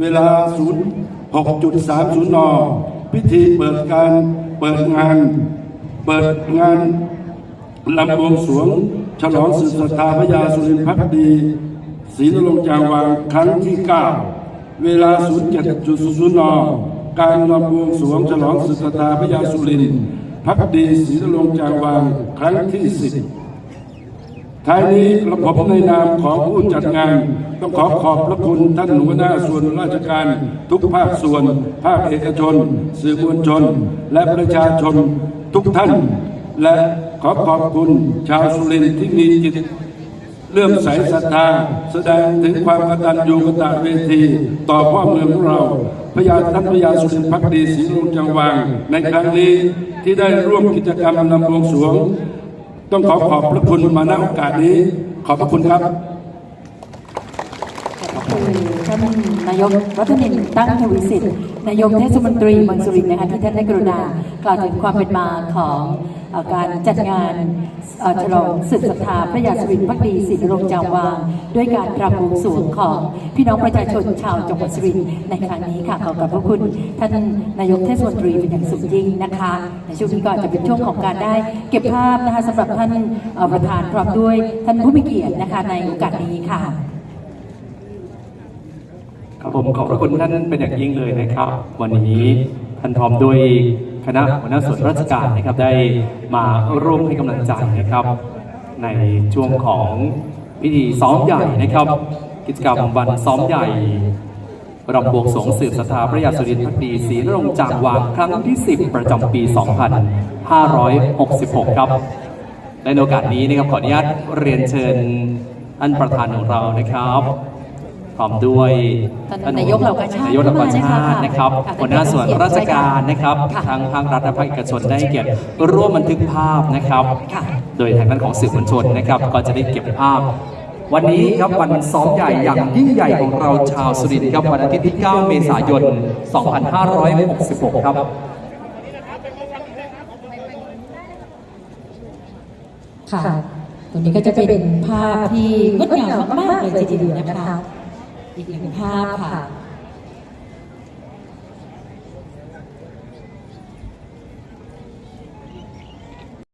เวลา 06.30 น พิธีเปิดการเปิดงาน เปิดงานลำบวงสวง ฉลองสืบศรัทธาพระยาสุรินทร์พักดีศรีนรงจางวางครั้งที่ 9 เวลา 07.00 น การลำบวงสวง ฉลองสืบศรัทธาพระยาสุรินทร์พักดีศรีนรงจางวางครั้งที่ 10 ท้ายนี้กระผมในนามของผู้จัดงาน ต้องขอขอบพระคุณท่านหัวหน้าส่วนราชการ ทุกภาคส่วน ภาคเอกชน สื่อมวลชน และประชาชนทุกท่าน และขอขอบคุณชาวสุรินทร์ที่มีจิตเลื่อมใสศรัทธาแสดงถึงความกตัญญูกตเวที ต่อพ่อเมืองของเราพระยาท่านพระยาสุรินทร์พักดีศรีลุงจังหวางในครั้งนี้ที่ได้ร่วมกิจกรรมนำวงสวง ต้องขอขอบพระคุณมาณโอกาสนี้ ขอบพระคุณครับขอบคุณท่านนายกรัฐมนตรีตั้งทวีสิทธิ์นายกเทศมนตรีเมืองสุรินทร์นะคะที่ท่านได้กรุณากล่าวถึงความเป็นมาของ การจัดงานฉลองสืบศรัทธาพระยาสุรินพักดีศรีนรงจางวางด้วยการรำบวงสรวงของพี่น้องประชาชนชาวจังหวัดสุรินทร์ในครั้งนี้ค่ะขอขอบพระคุณท่านนายกเทศมนตรีเป็นอย่างสูงยิ่งนะคะในช่วงนี้ก็จะเป็นช่วงของการได้ เก็บภาพนะคะสำหรับท่านประธานพร้อมด้วยท่านผู้มีเกียรตินะคะในโอกาสนี้ค่ะครับผมขอบพระคุณท่านเป็นอย่างยิ่งเลยนะครับ วันนี้ท่านพร้อมด้วย คณะหัวหน้าส่วนราชการนะครับได้มาร่วมให้กำลังใจนะครับ ในช่วงของพิธีซ้อมใหญ่นะครับ กิจกรรมวันซ้อมใหญ่รำบวงสวงสืบศรัทธาพระยาสุรินทร์พักดีศรีนรงจางวางครั้งที่ 10 ประจำปี 2566 ครับในโอกาสนี้นะครับขออนุญาตเรียนเชิญท่านประธานของเรานะครับ พร้อมด้วยท่านนายกเหล่ากาชาตินายกเหล่ากาชาตินะครับค่ะหัวหน้าส่วนราชการนะครับค่ะทางภาครัฐและภาคเอกชนได้เก็บร่วมบันทึกภาพนะครับค่ะโดยทางด้านของสื่อมวลชนนะครับ ก็จะได้เก็บภาพวันนี้ครับวันซ้อมใหญ่อย่างยิ่งใหญ่ของเราชาวสุรินทร์ครับวันอาทิตย์ที่ 9 เมษายน 2566 ครับค่ะตัวนี้ก็จะเป็นภาพที่งดงามมากๆเลยทีเดียวนะคะ อีกหนึ่งภาพค่ะ